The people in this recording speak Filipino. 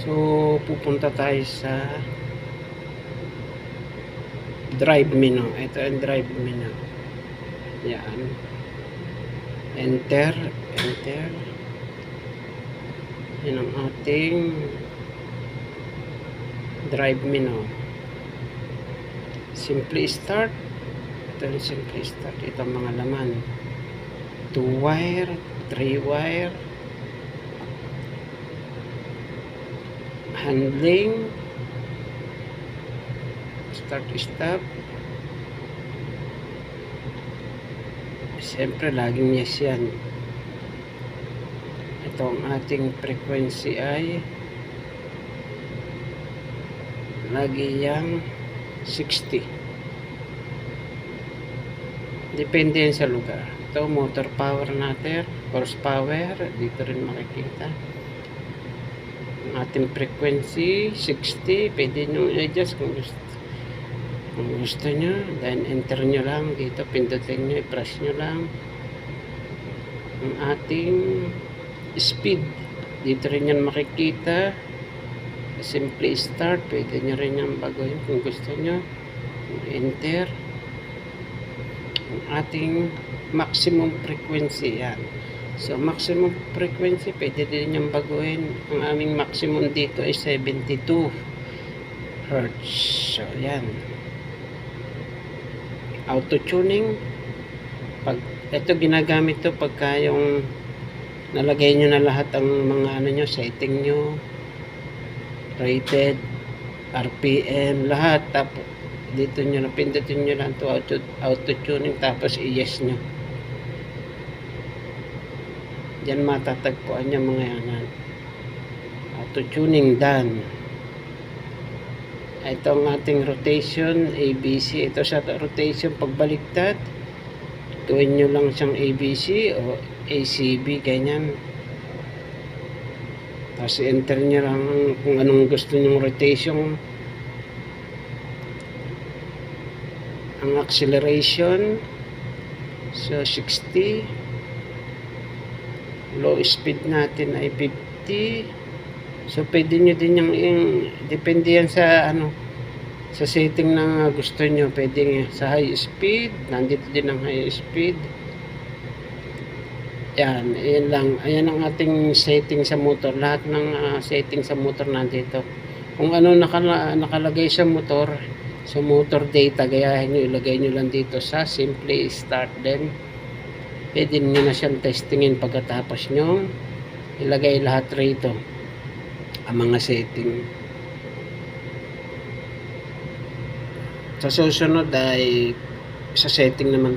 So, pupunta tayo sa drive menu. Ito ang drive menu. Yan. Enter. Enter. Yan ang ating drive menu. Simply start. Ito yung simply start. Ito mga laman. 2 wire, 3 wire, handling, start stop. Siyempre, laging yes yan. Ito ang ating frequency ay lagi yang 60. Depende yan sa lugar. Ito, motor power natin, horsepower, dito rin makikita. Ating frequency, 60, pwede nyo i-adjust kung gusto. Kung gusto nyo, then enter nyo lang dito, pindutin nyo, i-press nyo lang. Ang ating speed, dito rin yan makikita. Simply start, pwede nyo rin yan baguhin kung gusto nyo. Enter ang ating maximum frequency yan. So maximum frequency pwede din niyang baguhin. Ang aming maximum dito ay 72 Hertz. So yan. Auto tuning pag ito ginagamit to pagka yung nalagay nyo na lahat ang mga ano nyo, setting nyo rated RPM, lahat tapos dito nyo na pindutin nyo lang to auto, auto tapos i-yes nyo Diyan matatagpuan yung mga yan. Auto tuning done. Ito ang ating rotation ABC. Ito sa rotation pagbaliktad. Gawin nyo lang siyang ABC o ACB ganyan. Tapos enter nyo lang kung anong gusto nyong rotation. Ang acceleration so 60 low speed natin ay 50 so pwede nyo din yung, depende yan sa ano sa setting na gusto nyo. Pwede sa high speed nandito din ang high speed. Yan ayan lang. Ayan ang ating setting sa motor. Lahat ng ah, setting sa motor nandito. Kung ano nakala, nakalagay sa motor sa motor data gayahin nyo ilagay nyo lang dito sa simply start then pwede nyo na siyang testingin pagkatapos nyo. Ilagay lahat rito ang mga setting. Sa susunod ay sa setting naman